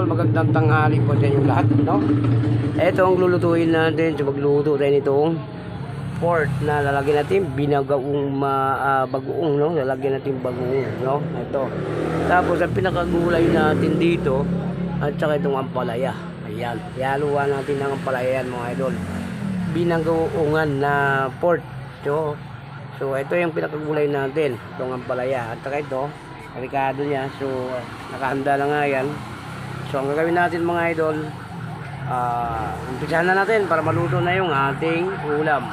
idol, magandang tanghali po sa inyo lahat, no? Ito ang lulutuin natin, so magluto tayo nitong pork na lalagyan natin binagaong ma, ah, bagoong, no? Lalagyan natin bagoong, no? Ito. Tapos ang pinakagulay natin dito, at saka itong ampalaya. Ayan, ihaluan natin ng ampalaya mga idol. Binagaongan na pork, so So ito yung pinakagulay natin, itong ampalaya. At saka ito, ricado niya. So nakahanda na nga yan. So ang gagawin natin mga idol, ah umpisahan na natin para maluto na yung ating ulam.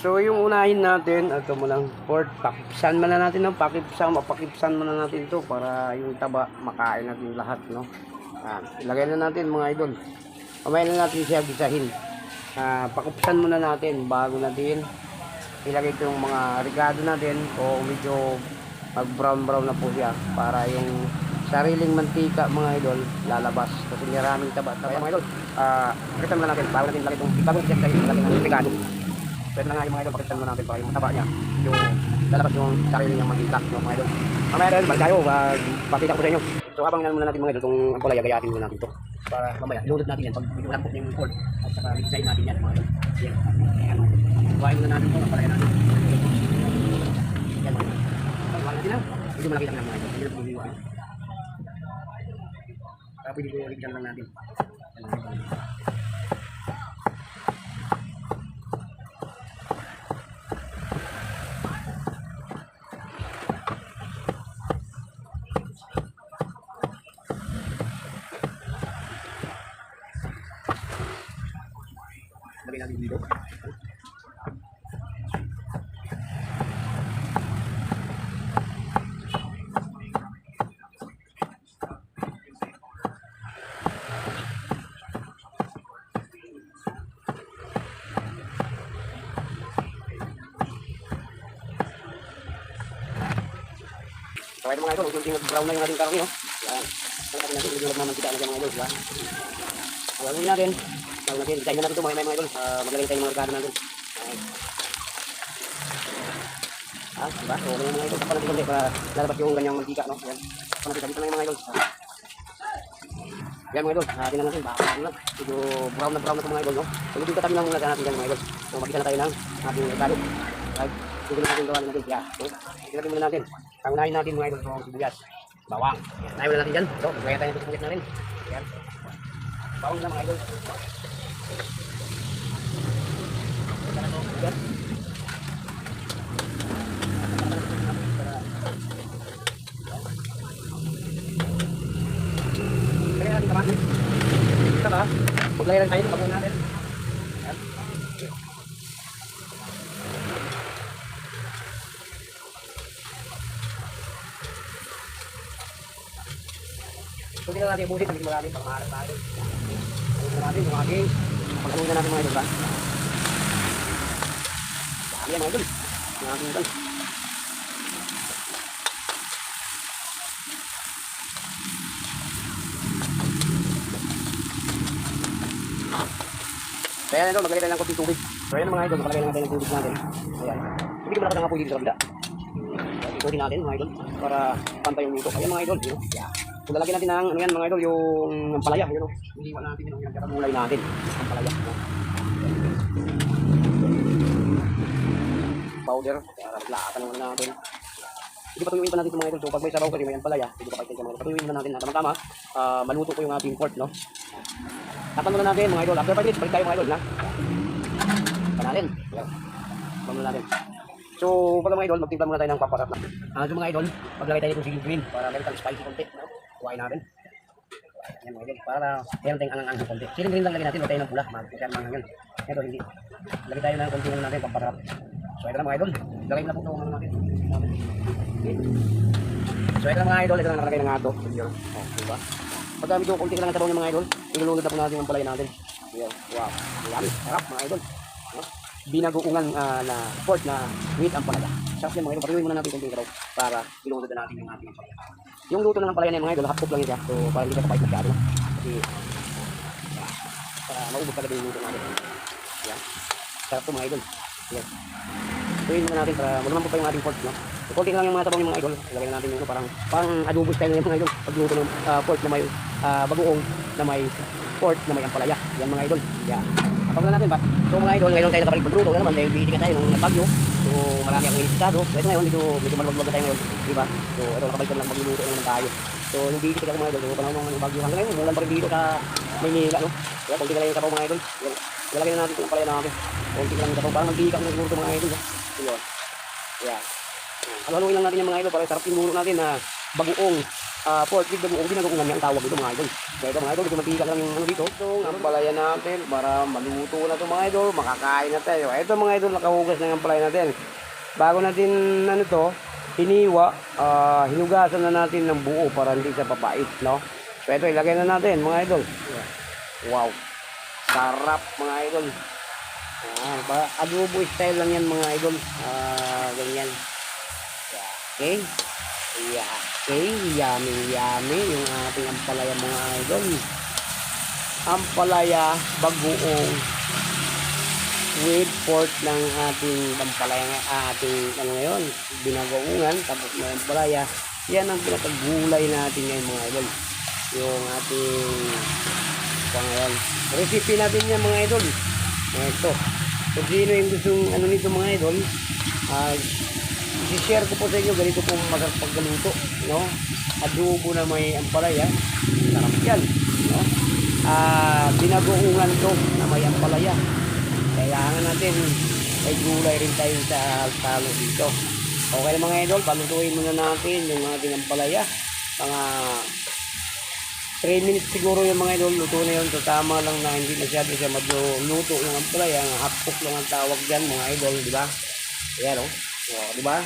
So yung unahin natin, ito mo lang, pork, pakipsan mo na natin ng pakipsan, mapakipsan mo na natin to para yung taba makain natin lahat, no? Ah, ilagay na natin mga idol. Mamaya na natin siya gisahin. Ah, pakipsan muna natin bago natin ilagay itong mga regado natin o medyo mag brown brown na po siya para yung sariling mantika mga idol lalabas kasi maraming taba taba mga idol ah pakita muna natin bago natin ilagay itong bago natin ilagay ilagay ng regado pwede na nga yung mga idol pakita muna natin para yung taba niya yung lalabas yung sariling niyang mantika mga idol mamaya rin balik tayo uh, pakita ko sa inyo so habang nan muna natin mga idol itong ampalaya gayatin muna natin to para mamaya ilulot natin yan pag malambot na yung pork at saka design natin yan mga idol yan yan Kuhain muna natin ito, napalaya natin. Yan. Kuhain natin lang. Medyo malaki lang naman ito. Hindi na pumiliwan. Kaya pwede ko ligyan lang natin. Lagay natin dito. So, ito mga idol, unti-unti nag-brown na yung ating karami, no? Yan. Kaya natin natin medyo nagmamantika na siya mga idol, diba? So, gagawin natin. Gagawin natin, design na natin ito mga mga idol. Uh, maglagay tayo mga regalo natin. Ayan. Ah, diba? So, ganyan mga idol, kapal natin konti para lalabas yung ganyang mantika, no? Yan. Kapal natin, dito na yung mga idol. Ah. Yan mga idol, uh, tingnan natin, baka ano lang, medyo brown na brown na ito mga idol, no? So, dito katabi lang muna natin yan mga idol. So, magkita na tayo ng ating regalo. Right? Na natin gawa natin, yeah. So, ilagay muna natin. Pangunahin natin mga idol sa sibuyas. Bawang. Yan. Nahin natin dyan. So, gaya tayo ng sibuyas natin. Yan. Bawang na mga idol. Kaya natin kamatis. Ito ba? Maglagay lang tayo ng bago natin. Yan. So, tingnan natin yung busit. Hindi marami. Baka maharap tayo. Tingnan natin yung aking pag-alunan natin mga idol ba? Dami yan mga idol. Yung aking idol. Kaya ito, maglagay tayo ng konting tubig. So, ayan mga idol, maglagay lang natin ng tubig natin. Ayan. Hindi ko malakas ang apoy dito sa kabila. Ikutin natin mga idol, para pantay yung luto. Ayan mga idol, yun. Yeah. So, lalagyan natin ng, ano yan mga idol, yung palaya. Yun, hindi wala natin yung kakagulay natin. Ang palaya. Powder. Laatan naman natin. Hindi patuyuin pa natin itong mga idol. So, pag may sabaw kasi may palaya, hindi pa kayo mga idol. Patuyuin na natin na tama-tama. ah, maluto po yung ating pork, no? Tapan muna natin mga idol. After 5 minutes, balik tayo mga idol, na? Panalin. Yan. Tapan muna natin. So, pag mga idol, magtimpla muna tayo ng pampasarap na. Ah, so mga idol, maglagay tayo ng siling green para meron tayong spicy konti. No? Kuhain natin. Yan mga idol, para meron tayong angang-angang konti. Siling green lang lagyan natin, huwag tayo ng pula. Magkakar mga yun. Ito, hindi. Lagay tayo ng konti muna natin, pampasarap. So, ito na mga idol. Lagay na po ito ano natin. Okay. So, ito na mga idol, ito na nakalagay ng ato. Yun. Oh, diba? Pagka medyo konti lang ang sabaw ng mga idol, ilulunod na po natin yung palay natin. Ayan. Wow. Ayan. Sarap mga idol. Binaguungan ah, na pork na meat ang palaya. Sarap yan mga idol. Patuloy muna natin konting sabaw para ilulunod na natin yung ating palaya. Yung luto ng palaya na yan, mga idol, half cook lang yan siya. So, para hindi siya kapait masyado. Kasi, para maubos talaga yung luto natin. Ayan. Sarap to mga idol. Ayan. Tuloy muna natin para malaman po pa yung ating pork. No? So, konti lang yung mga sabaw ng mga idol. Ilagay na natin yung ano, parang, parang adobo style na yung mga idol. Pagluto ng ah, pork na may ah, bagoong na may port na may ampalaya. Yan mga idol. Yan. Kapag natin ba? So mga idol, ngayon tayo nakabalik magluto na naman dahil bihitika tayo ng bagyo. So marami akong inisitado. So ito ngayon, dito medyo maluwag tayo ngayon. Di ba? So ito nakabalik ko lang magluluto na naman tayo. So yung bihitika ko mga idol, yung panahon ng bagyo hanggang ngayon, umulan pa rin dito sa Maynila. No? Kaya konti ka lang yung kapaw mga idol. Yan. Na natin itong ampalaya natin. Konti ka lang yung kapaw. Parang magbihika ng siguro mga idol. Yun. Yan. Halo-haloin lang natin yung mga idol para sarap yung muro natin na bagoong uh, pork with bagoong binagoongan niya ang tawag dito mga idol. Kaya ito mga idol, ito matika lang yung ano dito. Ito, ang palaya natin para maluto na ito mga idol, makakain na tayo. Ito mga idol, nakahugas na yung palaya natin. Bago natin ano to, hiniwa, ah, hinugasan na natin ng buo para hindi siya papait, no? So ito, ilagay na natin mga idol. Wow. Sarap mga idol. Ah, adobo style lang yan mga idol. Ah, ganyan. Okay? Yeah. Okay, yummy, yummy yung ating ampalaya mga idol. Ampalaya bagoong with pork ng ating ampalaya ating ano ngayon, binagoongan tapos may ampalaya. Yan ang pinakagulay natin ngayon mga idol. Yung ating pang ngayon. Recipe natin yan mga idol. Ito. Kung sino yung gustong ano nito mga idol, ah, i-share ko po sa inyo ganito po masarap pagkaluto, no? Adobo na may ampalaya, sarap yan, no? Ah, binagoongan to na may ampalaya. Kailangan natin may gulay rin tayo sa talo dito. Okay na mga idol, palutuin muna natin yung ating ampalaya. Mga 3 minutes siguro yung mga idol, luto na yun. So tama lang na hindi masyado siya medyo luto yung ampalaya. Ang hapok lang ang tawag dyan mga idol, di ba? Ayan o. Oh. Di ba?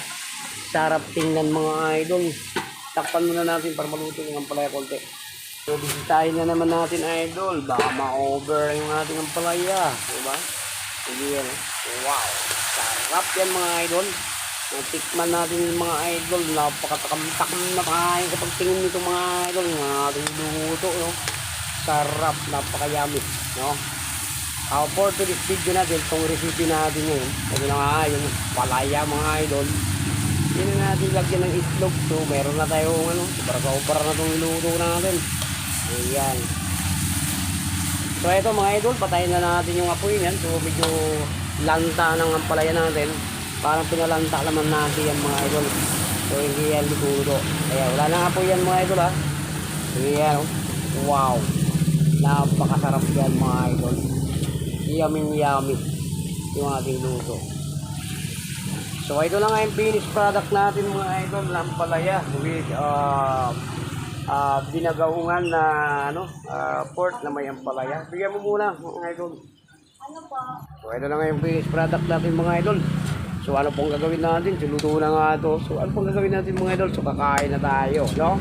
Sarap tingnan mga idol. Takpan muna natin para maluto yung ampalaya konti. So bisitahin na naman natin idol. Baka ma-over yung ating ampalaya. Di ba? Sige oh. Wow. Sarap yan mga idol. Natikman natin yung mga idol. Napakatakam-takam na kain kapag tingin nito mga idol. Yung ating luto. No? Sarap. Napakayami. No? Uh, for today's video natin, itong recipe natin ngayon, ito na nga, yung palaya mga idol, hindi na natin lagyan ng itlog. So, meron na tayo, ano, sobra-sobra na itong iluto natin. Ayan. So, ito mga idol, patayin na natin yung apoy niyan. So, medyo lanta ng palaya natin. Parang pinalanta naman natin yan mga idol. So, hindi yan luto. Kaya, wala nang apoy yan mga idol ha. Sige yan, oh. Wow. Napakasarap yan mga idol yummy yummy yung ating luto. So ito lang ang finished product natin mga idol, lampalaya with uh, uh, binagaungan na ano, uh, pork na may ampalaya. Bigyan mo muna mga idol. So ito lang ang finished product natin mga idol. So ano pong gagawin natin? So luto na nga ito. So ano pong gagawin natin mga idol? So kakain na tayo, no?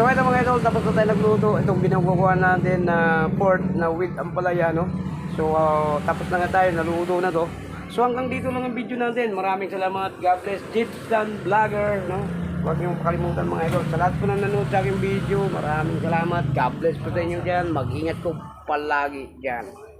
So ito mga idol, tapos na tayo nagluto. Itong binubukuhan natin na pork na with ampalaya, no? So uh, tapos na nga tayo, naluto na to. So hanggang dito lang ang video natin. Maraming salamat. God bless Gypsum Vlogger, no? Huwag niyong pakalimutan mga idol. Sa lahat po na nanood sa aking video, maraming salamat. God bless po sa inyo dyan. Mag-ingat ko palagi dyan.